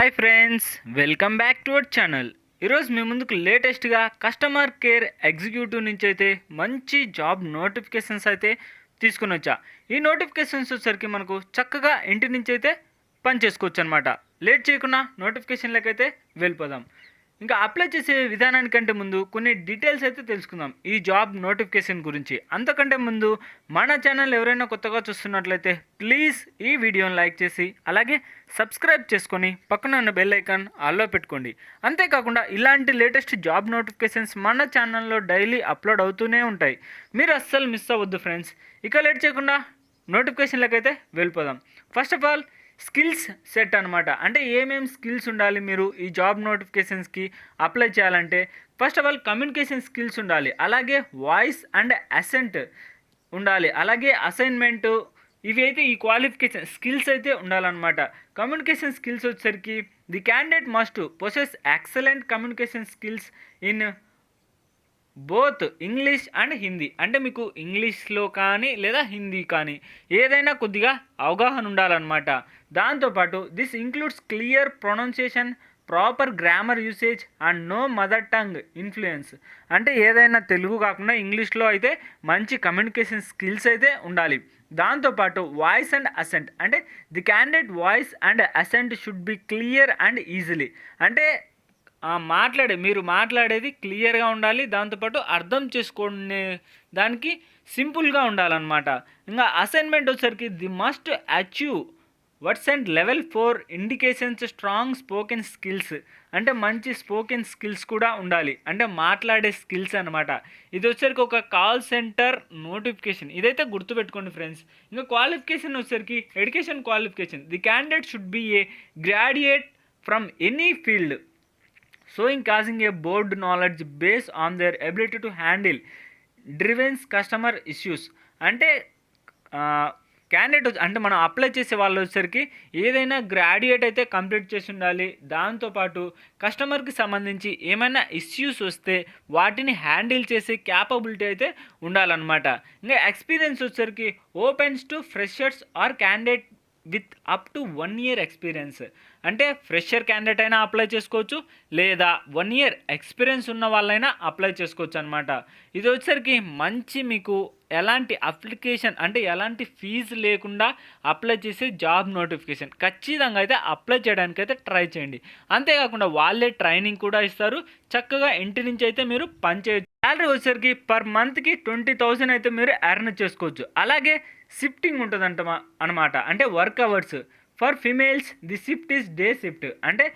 Hi friends welcome back to our channel. ఈరోజు మీ ముందుకు లేటెస్ట్గా కస్టమర్ కేర్ ఎగ్జిక్యూటివ్ నుంచి అయితే మంచి జాబ్ నోటిఫికేషన్స్ అయితే తీసుకుని వచ్చా. ఈ నోటిఫికేషన్స్ వచ్చేసరికి మనకు చక్కగా ఇంటి నుంచి అయితే పని చేసుకోవచ్చు అనమాట లేట్ చేయకుండా నోటిఫికేషన్లకైతే అయితే వెళ్ళిపోదాం. ఇంకా అప్లై చేసే విధానానికంటే ముందు కొన్ని డీటెయిల్స్ అయితే తెలుసుకుందాం. ఈ జాబ్ నోటిఫికేషన్ గురించి. అంతకంటే ముందు మన ఛానల్ ఎవరైనా కొత్తగా చూస్తున్నట్లయితే ప్లీజ్ ఈ వీడియోని లైక్ చేసి అలాగే సబ్స్క్రైబ్ చేసుకొని పక్కన ఉన్న బెల్ ఐకాన్ ఆల్లో పెట్టుకోండి. అంతేకాకుండా ఇలాంటి లేటెస్ట్ జాబ్ నోటిఫికేషన్స్ మన ఛానల్లో డైలీ అప్లోడ్ అవుతూనే ఉంటాయి. మీరు అస్సలు మిస్ అవ్వద్దు ఫ్రెండ్స్ ఇక లేట్ చేయకుండా నోటిఫికేషన్లకైతే వెళ్ళిపోదాం. First of all skills set అనమాట అంటే ఏమేం స్కిల్స్ ఉండాలి మీరు ఈ జాబ్ నోటిఫికేషన్స్కి అప్లై చేయాలంటే? First of all communication skills ఉండాలి. అలాగే వాయిస్ అండ్ అసెంట్ ఉండాలి. అలాగే అసైన్మెంట్ ఇవి అయితే ఈ క్వాలిఫికేషన్ స్కిల్స్ అయితే ఉండాలన్నమాట. కమ్యూనికేషన్ స్కిల్స్ వచ్చేసరికి the candidate must possess excellent communication skills in both English and Hindi. అంటే మీకు ఇంగ్లీష్లో కానీ లేదా హిందీ కానీ ఏదైనా కొద్దిగా అవగాహన ఉండాలన్నమాట. దాంతోపాటు this includes clear pronunciation proper grammar usage and no mother tongue influence. అంటే ఏదైనా తెలుగు కాకుండా ఇంగ్లీష్లో అయితే మంచి కమ్యూనికేషన్ స్కిల్స్ అయితే ఉండాలి. దాంతోపాటు వాయిస్ అండ్ అసెంట్. అంటే the candidate voice and accent should be clear and easily. అంటే మాట్లాడే మీరు మాట్లాడేది క్లియర్గా ఉండాలి దాంతోపాటు అర్థం చేసుకునే దానికి సింపుల్గా ఉండాలన్నమాట. ఇంకా అసైన్మెంట్ వచ్చేసరికి the must achieve words and level four indications strong spoken skills. అంటే మంచి స్పోకెన్ స్కిల్స్ కూడా ఉండాలి. అంటే మాట్లాడే స్కిల్స్ అనమాట ఇది వచ్చరికి ఒక కాల్ సెంటర్ నోటిఫికేషన్. ఇదైతే గుర్తుపెట్టుకోండి ఫ్రెండ్స్. ఇంకా క్వాలిఫికేషన్ వచ్చరికి education qualification. The candidate should be a graduate from any field. Showing causing a broad knowledge based on their ability to handle drivens customer issues అంటే candidate అంటే మనం apply చేసే వాళ్ళు వచ్చేసరికి ఏదైనా గ్రాడ్యుయేట్ అయితే కంప్లీట్ చేసి ఉండాలి. దాంతోపాటు కస్టమర్కి సంబంధించి ఏమైనా ఇష్యూస్ వస్తే వాటిని హ్యాండిల్ చేసే క్యాపబిలిటీ అయితే ఉండాలన్నమాట. ఇంకా ఎక్స్పీరియన్స్ వచ్చేసరికి opens to freshers or candidate with up to one year experience అంటే ఫ్రెషర్ క్యాండిడేట్ అయినా అప్లై చేసుకోవచ్చు లేదా వన్ ఇయర్ ఎక్స్పీరియన్స్ ఉన్న వాళ్ళైనా అప్లై చేసుకోవచ్చు అనమాట ఇది వచ్చేసరికి మంచి మీకు ఎలాంటి అప్లికేషన్ అంటే ఎలాంటి ఫీజు లేకుండా అప్లై చేసే జాబ్ నోటిఫికేషన్. ఖచ్చితంగా అయితే అప్లై చేయడానికి అయితే ట్రై చేయండి. అంతేకాకుండా వాళ్ళే ట్రైనింగ్ కూడా ఇస్తారు. చక్కగా ఇంటి నుంచి అయితే మీరు పనిచేయచ్చు శాలరీ వచ్చేసరికి పర్ మంత్కి ట్వంటీ థౌజండ్ అయితే మీరు ఎర్న్ చేసుకోవచ్చు. అలాగే షిఫ్టింగ్ ఉంటుందంట అనమాట అంటే work hours. For females the shift is day shift. అంటే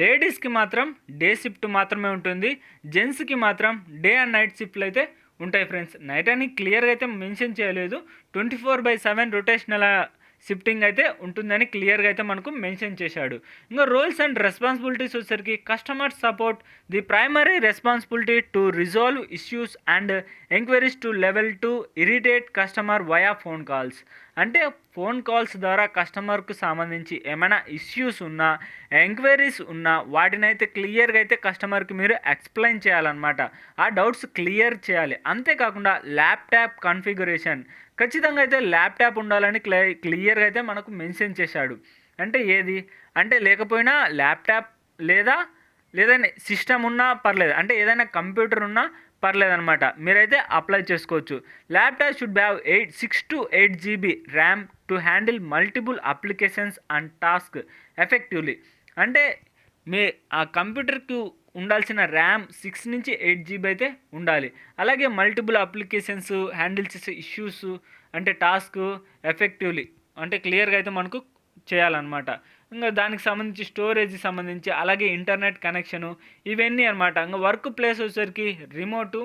లేడీస్కి మాత్రం డే షిఫ్ట్ మాత్రమే ఉంటుంది. జెంట్స్కి మాత్రం డే అండ్ నైట్ షిఫ్ట్లు అయితే ఉంటాయి ఫ్రెండ్స్. నైట్ అని క్లియర్గా అయితే మెన్షన్ చేయలేదు. Twenty four by seven rotational shifting అయితే ఉంటుందని క్లియర్గా అయితే మనకు మెన్షన్ చేశాడు. ఇంకా రోల్స్ అండ్ రెస్పాన్సిబిలిటీస్ వచ్చేసరికి customer support the primary responsibility to resolve issues and enquiries to level two irritate customer via phone calls అంటే ఫోన్ కాల్స్ ద్వారా కస్టమర్కు సంబంధించి ఏమైనా ఇష్యూస్ ఉన్నా ఎంక్వైరీస్ ఉన్నా వాటినైతే క్లియర్గా అయితే కస్టమర్కి మీరు ఎక్స్ప్లెయిన్ చేయాలన్నమాట. ఆ డౌట్స్ క్లియర్ చేయాలి. అంతేకాకుండా ల్యాప్టాప్ కన్ఫిగరేషన్. ఖచ్చితంగా అయితే ల్యాప్టాప్ ఉండాలని క్లి క్లియర్గా అయితే మనకు మెన్షన్ చేశాడు. అంటే ఏది? అంటే లేకపోయినా ల్యాప్టాప్ లేదా లేదని సిస్టమ్ ఉన్నా పర్లేదు. అంటే ఏదైనా కంప్యూటర్ ఉన్నా పర్లేదనమాట మీరైతే అప్లై చేసుకోవచ్చు. Laptop should have eight six to eight GB RAM to handle multiple applications and task effectively. అంటే మీ ఆ కంప్యూటర్కి ఉండాల్సిన ర్యామ్ సిక్స్ నుంచి ఎయిట్ జీబీ అయితే ఉండాలి. అలాగే మల్టిపుల్ అప్లికేషన్స్ హ్యాండిల్ చేసే ఇష్యూస్ అంటే టాస్క్ ఎఫెక్టివ్లీ. అంటే క్లియర్గా అయితే మనకు చేయాలన్నమాట. ఇంకా దానికి సంబంధించి స్టోరేజ్ సంబంధించి అలాగే ఇంటర్నెట్ కనెక్షను ఇవన్నీ అనమాట ఇంకా వర్క్ ప్లేస్ వచ్చేసరికి రిమోటు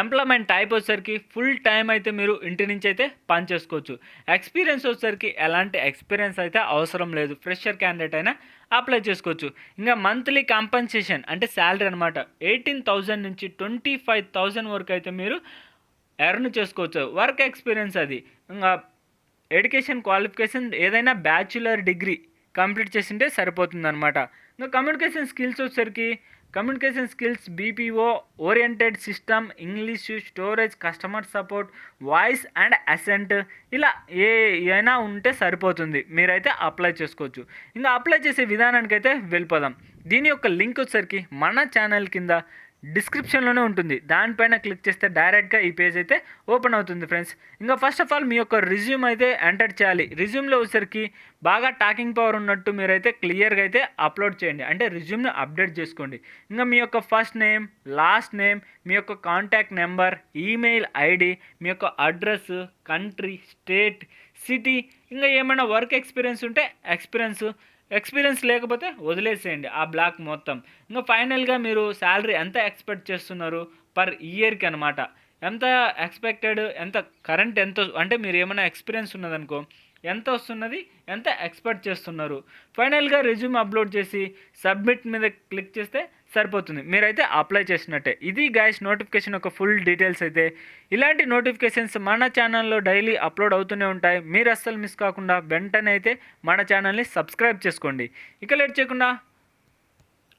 ఎంప్లాయ్మెంట్ టైప్ వచ్చేసరికి ఫుల్ టైం అయితే మీరు ఇంటి నుంచి అయితే పని చేసుకోవచ్చు. ఎక్స్పీరియన్స్ వచ్చేసరికి ఎలాంటి ఎక్స్పీరియన్స్ అయితే అవసరం లేదు. ఫ్రెషర్ క్యాండిడేట్ అయినా అప్లై చేసుకోవచ్చు. ఇంకా మంత్లీ కాంపన్సేషన్ అంటే శాలరీ అనమాట ఎయిటీన్ థౌజండ్ నుంచి ట్వంటీ ఫైవ్ థౌజండ్ వరకు అయితే మీరు ఎర్న్ చేసుకోవచ్చు. వర్క్ ఎక్స్పీరియన్స్ అది. ఇంకా ఎడ్యుకేషన్ క్వాలిఫికేషన్ ఏదైనా బ్యాచులర్ డిగ్రీ కంప్లీట్ చేసింటే సరిపోతుందనమాట ఇంకా కమ్యూనికేషన్ స్కిల్స్ వచ్చేసరికి communication skills BPO oriented system English storage customer support voice and accent ఇలా ఏ అయినా ఉంటే సరిపోతుంది. మీరైతే అప్లై చేసుకోవచ్చు. ఇంకా అప్లై చేసే విధానానికి అయితే వెళ్ళిపోదాం. దీని యొక్క లింక్ వచ్చేసరికి మన ఛానల్ కింద డిస్క్రిప్షన్లోనే ఉంటుంది. దానిపైన క్లిక్ చేస్తే డైరెక్ట్గా ఈ పేజ్ అయితే ఓపెన్ అవుతుంది ఫ్రెండ్స్ ఇంకా ఫస్ట్ ఆఫ్ ఆల్ మీ యొక్క రిజ్యూమ్ అయితే ఎంటర్ చేయాలి. రిజ్యూమ్లో వచ్చేసరికి బాగా టాకింగ్ పవర్ ఉన్నట్టు మీరైతే క్లియర్గా అయితే అప్లోడ్ చేయండి. అంటే రిజ్యూమ్ని అప్డేట్ చేసుకోండి. ఇంకా మీ యొక్క ఫస్ట్ నేమ్ లాస్ట్ నేమ్ మీ యొక్క కాంటాక్ట్ నెంబర్ ఈమెయిల్ ఐడి మీ యొక్క అడ్రస్ కంట్రీ స్టేట్ సిటీ ఇంకా ఏమైనా వర్క్ ఎక్స్పీరియన్స్ ఉంటే ఎక్స్పీరియన్స్ ఎక్స్పీరియన్స్ లేకపోతే వదిలేసేయండి ఆ బ్లాక్ మొత్తం. ఇంకా ఫైనల్గా మీరు శాలరీ ఎంత ఎక్స్పెక్ట్ చేస్తున్నారు పర్ ఇయర్కి అనమాట ఎంత ఎక్స్పెక్టెడ్ ఎంత కరెంట్ ఎంత అంటే మీరు ఏమైనా ఎక్స్పీరియన్స్ ఉన్నదనుకో ఎంత వస్తున్నది ఎంత ఎక్స్పెక్ట్ చేస్తున్నారు. ఫైనల్గా రెజ్యూమ్ అప్లోడ్ చేసి సబ్మిట్ మీద క్లిక్ చేస్తే సరిపోతుంది. మీరైతే అప్లై చేసినట్టే. ఇది గాయస్ నోటిఫికేషన్ యొక్క ఫుల్ డీటెయిల్స్ అయితే. ఇలాంటి నోటిఫికేషన్స్ మన ఛానల్లో డైలీ అప్లోడ్ అవుతూనే ఉంటాయి. మీరు అస్సలు మిస్ కాకుండా వెంటనే అయితే మన ఛానల్ని సబ్స్క్రైబ్ చేసుకోండి. ఇక లేట్ చేయకుండా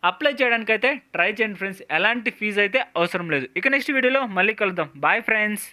అప్లై చేయడానికైతే ట్రై చేయండి ఫ్రెండ్స్ ఎలాంటి ఫీజు అయితే అవసరం లేదు. ఇక నెక్స్ట్ వీడియోలో మళ్ళీ కలుద్దాం. Bye friends